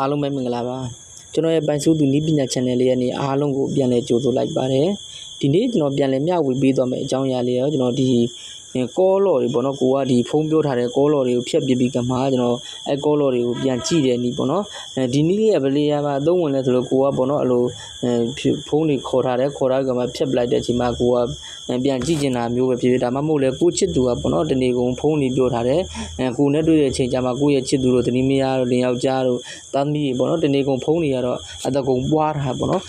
အားလုံးပဲမင်္ဂလာပါကျွန်တော်ရဲ့ပိုင်စိုးသူနီးပညာ channel လေးရဲ့နေအားလုံးကိုပြန်လည်ကြိုဆိုလိုက်ပါတယ်ဒီနေ့ကျွန်တော်ပြန်လည်မျှဝေပေးသွားမယ့်အကြောင်းအရာလေးရောကျွန်တော်ဒီ ကောလော်တွေပေါ့နော်ကိုကဒီဖုန်းပြောထားတဲ့ကောလော်တွေကိုဖြတ်ပြပြီးကမှကျွန်တော်အဲကောလော်တွေကိုပြန်ကြည့်တယ်နီးပေါ့နော်အဲဒီနီးလေးရဲ့ဗလေးရပါအသုံးဝင်လဲဆိုတော့ကိုကပေါ့နော်အလိုအဲဖုန်းတွေခေါ်ထားတယ်ခေါ်ထားကမှဖြတ်ပလိုက်တဲ့အချိန်မှာကိုကပြန်ကြည့်ကျင်တာမျိုးပဲဖြစ်ဖြစ်ဒါမှမဟုတ်လဲကိုချစ်သူကပေါ့နော်တနေ့ကုန်ဖုန်းတွေပြောထားတယ်အဲကိုနဲ့တွေ့တဲ့အချိန်ကျမှကိုရဲ့ချစ်သူတို့တနည်းမယားတို့လင်ယောက်ျားတို့သားသမီးတွေပေါ့နော်တနေ့ကုန်ဖုန်းတွေကတော့အတကုံပွားတာပေါ့နော်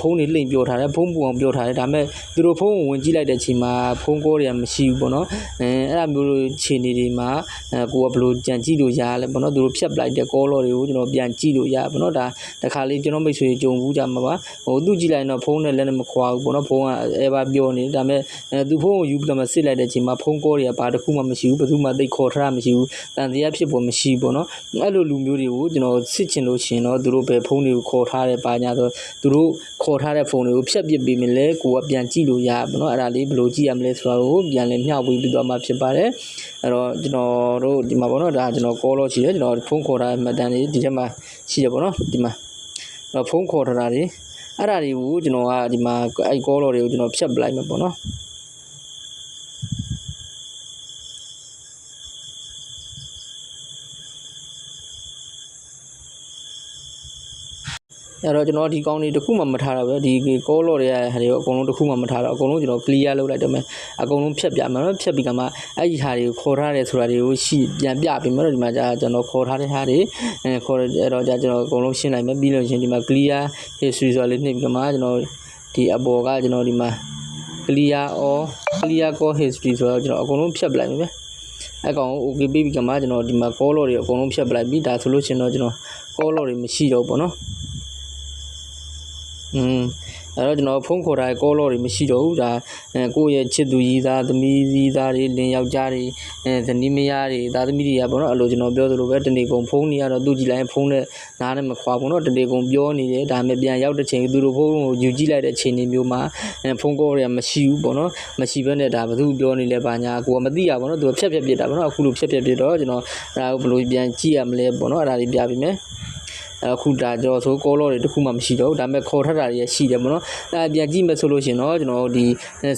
ဖုန်းတွေလိမ့်ပြောထားတယ်ဖုန်းပူအောင်ပြောထားတယ်ဒါပေမဲ့သူတို့ဖုန်းကိုဝင်ကြည့်လိုက်တဲ့အချိန်မှာဖုန်းကောတွေကမရှိဘူးပေါ့နော်အဲအဲ့ဒါမျိုးလိုခြေနေတွေမှာအဲကိုကဘယ်လိုကြံကြည့်လို့ရလဲပေါ့နော်သူတို့ဖြတ်ပလိုက်တဲ့ကောလော်တွေကိုကျွန်တော်ပြန်ကြည့်လို့ရပေါ့နော်ဒါတခါလေးကျွန်တော်မိတ်ဆွေကြုံဘူးကြမှာပါဟိုသူကြည့်လိုက်တော့ဖုန်းနဲ့လက်နဲ့မခွာဘူးပေါ့နော်ဖုန်းကအဲဘာပြောနေဒါပေမဲ့အဲသူဖုန်းကိုယူပြီးတော့မှစစ်လိုက်တဲ့အချိန်မှာဖုန်းကောတွေကဘာတစ်ခုမှမရှိဘူးဘယ်သူမှသိခေါ်ထားတာမရှိဘူးတန်တရားဖြစ်ပေါ်မရှိဘူးပေါ့နော်အဲ့လိုလူမျိုးတွေကိုကျွန်တော်စစ်ချင်လို့ရှင်တော့သူတို့ပဲဖုန်းတွေကိုခေါ်ထားတယ်ပါညာဆိုသူတို့ခေါ်ထားတဲ့ဖုန်းတွေကိုဖြတ်ပစ်ပေးမယ်လဲကိုကပြန်ကြည့်လို့ရပါတော့အဲ့ဒါလေးဘယ်လိုကြည့်ရမလဲဆိုတော့ပြန်လည်မျှဝေပြီးတော့မှဖြစ်ပါတယ်အဲ့တော့ကျွန်တော်တို့ဒီမှာပေါ့နော်ဒါကျွန်တော် call လို့ရှိတယ်ကျွန်တော်ဖုန်းခေါ်ထားတဲ့မှတ်တမ်းတွေဒီထဲမှာရှိတယ်ပေါ့နော်ဒီမှာတော့ဖုန်းခေါ်ထားတာတွေအဲ့ဒါတွေကိုကျွန်တော်ကဒီမှာအဲ့ call တွေကိုကျွန်တော်ဖြတ်ပလိုက်မှာပေါ့နော် အဲ့တော့ကျွန်တော်ဒီကောင်းလေးတစ်ခုမှမထားတာပဲဒီ color တွေကဟာတွေအကုန်လုံးတစ်ခုမှမထားတော့အကုန်လုံးကျွန်တော် clear လုပ်လိုက်တယ်မယ်အကုန်လုံးဖြတ်ပြမယ်နော်ဖြတ်ပြီးကမှအဲ့ဒီဟာတွေကိုခေါ်ထားတယ်ဆိုတာတွေကိုရှိပြန်ပြပြီးမယ်တော့ဒီမှာကြာကျွန်တော်ခေါ်ထားတဲ့ဟာတွေအဲခေါ်အဲ့တော့ကြာကျွန်တော်အကုန်လုံးရှင်းလိုက်မယ်ပြီးလို့ရှင်ဒီမှာ clear history ဆိုတာလေးနှိပ်ပြီးကမှကျွန်တော်ဒီအပေါ်ကကျွန်တော်ဒီမှာ clear all clear core history ဆိုတော့ကျွန်တော်အကုန်လုံးဖြတ်ပလိုက်မယ်အကောင် okay ပြီးပြီးကမှကျွန်တော်ဒီမှာ color တွေအကုန်လုံးဖြတ်ပလိုက်ပြီဒါဆိုလို့ရှင်တော့ကျွန်တော် color တွေမရှိတော့ဘူးပေါ့နော် อืมအဲ့တော့ကျွန်တော်ဖုန်းခေါ်တာကောလော်တွေမရှိတော့ဘူးဒါအဲကိုယ့်ရဲ့ချစ်သူကြီးသားသမီးကြီးသားတွေလင်ယောက်ျားတွေအဲဇနီးမယားတွေသားသမီးတွေကပေါ့နော်အဲ့လိုကျွန်တော်ပြောသလိုပဲတနေ့ကုန်ဖုန်းတွေကတော့သူ့ကြည့်လိုက်ဖုန်းနဲ့နားနဲ့မခွာဘူးနော်တနေ့ကုန်ပြောနေတယ်ဒါပေမဲ့ပြန်ရောက်တဲ့ချိန်သူတို့ဖုန်းကိုယူကြည့်လိုက်တဲ့ချိန်တွေမျိုးမှာအဲဖုန်းကောတွေကမရှိဘူးပေါ့နော်မရှိဘဲနဲ့ဒါဘယ်သူပြောနေလဲဘာညာကိုကမသိရပါတော့သူကဖြတ်ဖြတ်ပြစ်တာပေါ့နော်အခုလိုဖြတ်ဖြတ်ပြစ်တော့ကျွန်တော်အဲ့ဒါကိုဘယ်လိုပြန်ကြည့်ရမလဲပေါ့နော်အဲ့ဒါလေးပြပေးမယ် အခုဒါကျွန်တော်ဆိုကောလောတွေတခုမှမရှိတော့ဘူးဒါပေမဲ့ခေါ်ထတာတွေရှိတယ်ပေါ့နော်အဲပြန်ကြည့်မယ်ဆိုလို့ရှင်တော့ကျွန်တော်ဒီ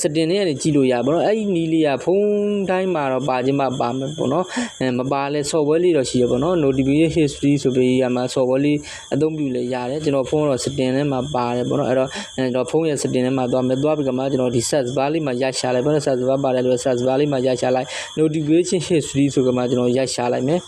စတင်တွေကနေကြည့်လို့ရပါတော့အဲ့ဒီနီးလေးကဖုန်းတိုင်းမှာတော့ပါခြင်းမပါမယ်ပေါ့နော်အဲမပါလဲ software လေးတော့ရှိရပေါ့နော် notification history ဆိုပြီးရမှာ software လေးအသုံးပြုလဲရတယ်ကျွန်တော်ဖုန်းတော့စတင်ထဲမှာပါတယ်ပေါ့နော်အဲ့တော့ကျွန်တော်ဖုန်းရဲ့စတင်ထဲမှာသွားမယ်သွားပြီးကမှကျွန်တော်ဒီ search bar လေးမှာရရှာလိုက်ပေါ့နော် search bar ပါတယ်လို့ search bar လေးမှာရရှာလိုက် notification history ဆိုကမှကျွန်တော်ရရှာလိုက်မယ်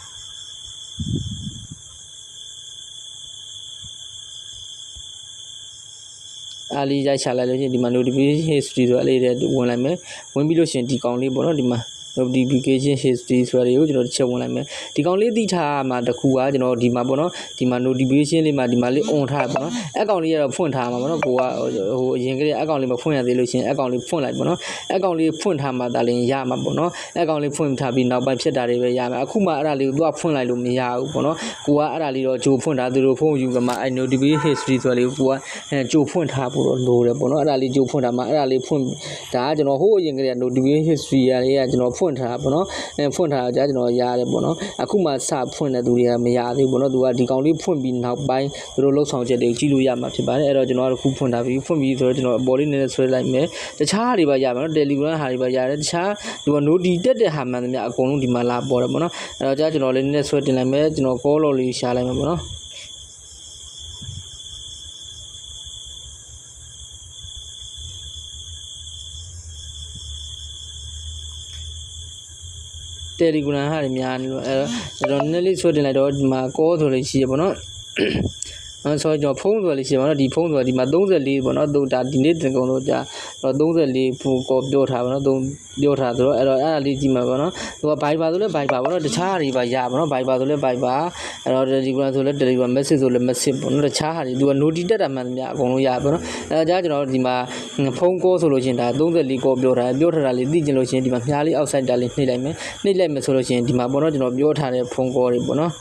အားလေးရိုက်ချလိုက်လို့ရှိရင်ဒီမှာ notification history ဆိုအဲ့လေးတွေဝင်လိုက်မယ်ဝင်ပြီးလို့ရှိရင်ဒီကောင်လေးပေါ့နော်ဒီမှာ notification history ဆိုတာတွေကိုကျွန်တော်တစ်ချက်ဝင်လိုက်မယ်ဒီကောင်လေးသိထားမှာတစ်ခုကကျွန်တော်ဒီမှာပေါ့နော်ဒီမှာ notification လေးမှာဒီမှာလေး on ထားပေါ့နော်အကောင်လေးကတော့ဖွင့်ထားမှာပေါ့နော်ကိုကဟိုအရင်ကလေးအကောင်လေးမဖွင့်ရသေးလို့ရှိရင်အကောင်လေးဖွင့်လိုက်ပေါ့နော်အကောင်လေးဖွင့်ထားမှဒါလည်းရမှာပေါ့နော်အကောင်လေးဖွင့်ထားပြီးနောက်ပိုင်းဖြစ်တာတွေပဲရမှာအခုမှအဲ့ဒါလေးကိုသူကဖွင့်လိုက်လို့မရဘူးပေါ့နော်ကိုကအဲ့ဒါလေးတော့ဂျိုဖွင့်ထားသူတို့ဖုန်းယူကမှအဲ့ notification history ဆိုတာလေးကိုကိုကအဲဂျိုဖွင့်ထားဖို့တော့လိုတယ်ပေါ့နော်အဲ့ဒါလေးဂျိုဖွင့်ထားမှအဲ့ဒါလေးဖွင့်ဒါကကျွန်တော်ဟိုးအရင်ကလေးက notification history ရလေးကကျွန်တော်ဖွင့်ထားပေါ့နော်အဲဖွင့်ထားကြကျွန်တော်ရတယ်ပေါ့နော်အခုမှစဖွင့်တဲ့သူတွေကမရသေးဘူးပေါ့နော်သူကဒီကောင်လေးဖွင့်ပြီးနောက်ပိုင်းသူတို့လှုပ်ဆောင်ချက်တွေကိုကြည့်လို့ရမှာဖြစ်ပါတယ်အဲ့တော့ကျွန်တော်ကခုဖွင့်ထားပြီးဖွင့်ပြီးဆိုတော့ကျွန်တော်အပေါ်လေးနည်းနည်းဆွဲလိုက်မယ်တခြားဟာတွေပါရမှာနော် Telegram ဟာတွေပါရတယ်တခြားဒီက note တက်တဲ့ဟာမှန်သမျှအကုန်လုံးဒီမှာလာပေါ်တယ်ပေါ့နော်အဲ့တော့ကြာကျွန်တော်လေးနည်းနည်းဆွဲတင်လိုက်မယ်ကျွန်တော် call လို့လေးရှာလိုက်မယ်ပေါ့နော် Telegram ဟာတွေများနေလို့အဲ့တော့ကျွန်တော်နည်းနည်းလေးဆွဲတင်လိုက်တော့ဒီမှာ call ဆိုလို့ရှိရပေါ့နော် အဲဆိုတော့ဖုန်းဆိုလေးရှိပါတော့ဒီဖုန်းဆိုတာဒီမှာ34ပေါ့နော်သူဒါဒီနေ့တင်ကုန်လို့ကြာတော့34ဖူကိုပြောထားပါတော့သုံးပြောထားဆိုတော့အဲ့တော့အဲ့ဒါလေးကြည့်မှာပေါ့နော်သူက Viber ဆိုလဲ Viber ပေါ့နော်တခြားဟာတွေပါရပါတော့ Viber ဆိုလဲ Viber အဲ့တော့ Telegram ဆိုလဲ Telegram message ဆိုလဲ message ပေါ့နော်တခြားဟာတွေသူက note တက်တာမှန်သမျှအကုန်လုံးရပါတော့အဲ့ဒါကြာကျွန်တော်ဒီမှာဖုန်း call ဆိုလို့ရှိရင်ဒါ34 call ပြောထားပြောထားတာလေးသိကျင်လို့ရှိရင်ဒီမှာမြားလေး outside တာလေးနှိပ်လိုက်မယ်နှိပ်လိုက်မယ်ဆိုလို့ရှိရင်ဒီမှာပေါ့နော်ကျွန်တော်ပြောထားတဲ့ဖုန်း call တွေပေါ့နော်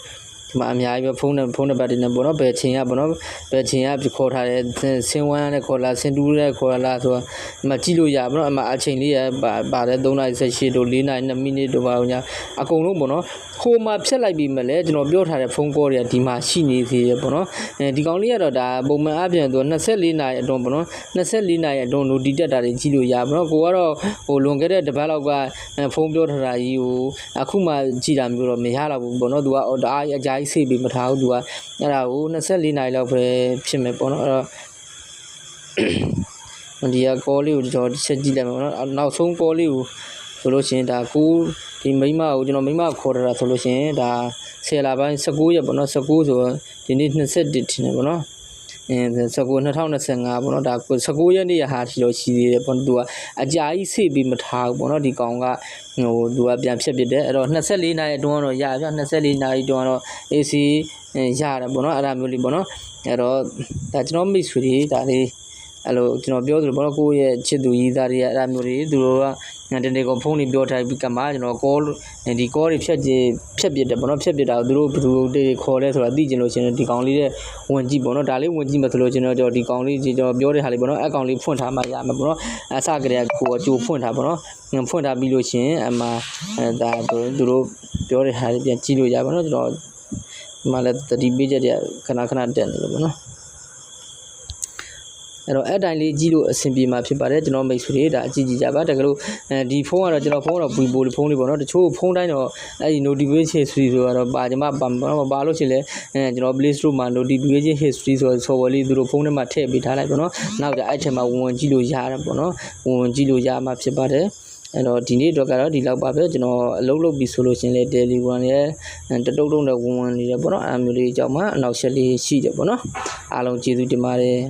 ဒီမှာအများကြီးပဲဖုန်းနဲ့ဖုန်းနံပါတ်တွေနဲ့ပေါ့နော်ဘယ်ချိန်ကပေါ့နော်ဘယ်ချိန်ကခေါ်ထားတယ်ဆင်းဝမ်းနဲ့ခေါ်လာဆင်းတူးနဲ့ခေါ်လာဆိုတာဒီမှာကြည့်လို့ရပါတော့အမအချိန်လေးရပါပါတယ်3:18တို့4:2မိနစ်တို့ပါညာအကုန်လုံးပေါ့နော်ဟိုမှာဖြတ်လိုက်ပြီးမှလည်းကျွန်တော်ပြောထားတဲ့ဖုန်းကောတွေကဒီမှာရှိနေသေးတယ်ပေါ့နော်အဲဒီကောင်လေးကတော့ဒါပုံမှန်အပြင်သူ24နာရီအတွင်းပေါ့နော်24နာရီအတွင်းလို့ဒီတက်တာတွေကြည့်လို့ရပါတော့ကိုကတော့ဟိုလွန်ခဲ့တဲ့တစ်ပတ်လောက်ကဖုန်းပြောထားတာကြီးကိုအခုမှကြည့်တာမျိုးတော့မရတော့ဘူးပေါ့နော်သူကတအားအကြိုက်စိတ်ပြီးမထားဘူးသူကအဲ့ဒါကို24နာရီလောက်ပဲဖြစ်မယ်ပေါ့နော်အဲ့တော့ဒီကကောလေးကိုကျွန်တော်ချက်ကြည့်လိုက်မှာပေါ့နော်အော်နောက်ဆုံးကောလေးကိုဆိုလို့ရှိရင်ဒါကိုဒီမိမကိုကျွန်တော်မိမကိုခေါ်တာဆိုလို့ရှိရင်ဒါ10လပိုင်း19ရက်ပေါ့နော်19ဆိုတော့ဒီနေ့21ထင်တယ်ပေါ့နော် အဲ19 2025ပေါ့နော်ဒါ19ရက်နေ့ရဟာရှိလို့ရှိသေးတယ်ပေါ့နော်သူကအကြာကြီးဆေ့ပြီးမထားဘူးပေါ့နော်ဒီကောင်ကဟိုသူကပြန်ဖြတ်ပြစ်တယ်အဲ့တော့24နာရီအတွင်းတော့ရပြ24နာရီအတွင်းတော့ AC ရတယ်ပေါ့နော်အဲ့ဒါမျိုးလေးပေါ့နော်အဲ့တော့ဒါကျွန်တော်မိတ်ဆွေတွေဒါလေးအဲ့လိုကျွန်တော်ပြောသလိုဘောတော့ကိုယ့်ရဲ့ချစ်သူရည်သားတွေအဲ့ဒါမျိုးတွေသူတို့က တနေ့ကဖုန်းတွေပြောထားပြီးကမှကျွန်တော် call ဒီ call တွေဖြတ်ကြည့်ဖြတ်ပြစ်တယ်ဘောနော်ဖြတ်ပြစ်တာကိုသူတို့ဘယ်သူတွေခေါ်လဲဆိုတာသိကျင်လို့ရှင်ဒီကောင်လေးတဲ့ဝင်ကြည့်ဘောနော်ဒါလေးဝင်ကြည့်မှဆိုလို့ကျွန်တော်ကျွန်တော်ဒီကောင်လေးကျွန်တော်ပြောတဲ့ဟာလေးဘောနော်အကောင်လေးဖွင့်ထားမှရမှာဘောနော်အစကတည်းကကိုယ်ကကြိုဖွင့်ထားဘောနော်ဖွင့်ထားပြီးလို့ရှင်အမှအဲဒါသူတို့ပြောတဲ့ဟာလေးပြန်ကြည့်လို့ရပါတော့ကျွန်တော်ဒီမှာလည်းတတိပေးချက်တွေကခဏခဏတက်နေလို့ဘောနော် အဲ့တော့အဲ့တိုင်းလေးကြည့်လို့အဆင်ပြေမှာဖြစ်ပါတယ်ကျွန်တော်မိတ်ဆွေတွေဒါအကြည့်ကြည့်ကြပါတကယ်လို့အဲဒီဖုန်းကတော့ကျွန်တော်ဖုန်းကတော့ပူပူလေးဖုန်းလေးပေါ့နော်တချို့ဖုန်းတိုင်းတော့အဲဒီ notification history ဆိုတော့ပါကြမှာပါမပါလို့ရှိရင်လည်းအဲကျွန်တော် Play Store မှာ notification history ဆိုတော့ software လေးသူတို့ဖုန်းထဲမှာထည့်ပေးထားလိုက်ပေါ့နော်နောက်ကြအဲ့ထဲမှာဝင်ဝင်ကြည့်လို့ရတယ်ပေါ့နော်ဝင်ဝင်ကြည့်လို့ရမှာဖြစ်ပါတယ်အဲ့တော့ဒီနေ့တော့ကတော့ဒီလောက်ပါပဲကျွန်တော်အလုပ်လုပ်ပြီဆိုလို့ရှရင်လေ Telegram ရဲ့တတုတ်တုံးနဲ့ဝင်ဝင်နေတယ်ပေါ့နော်အဲ့အမျိုးလေးအကြောင်းမှအနောက်ရှက်လေးရှိတယ်ပေါ့နော်အားလုံးကျေးဇူးတင်ပါတယ်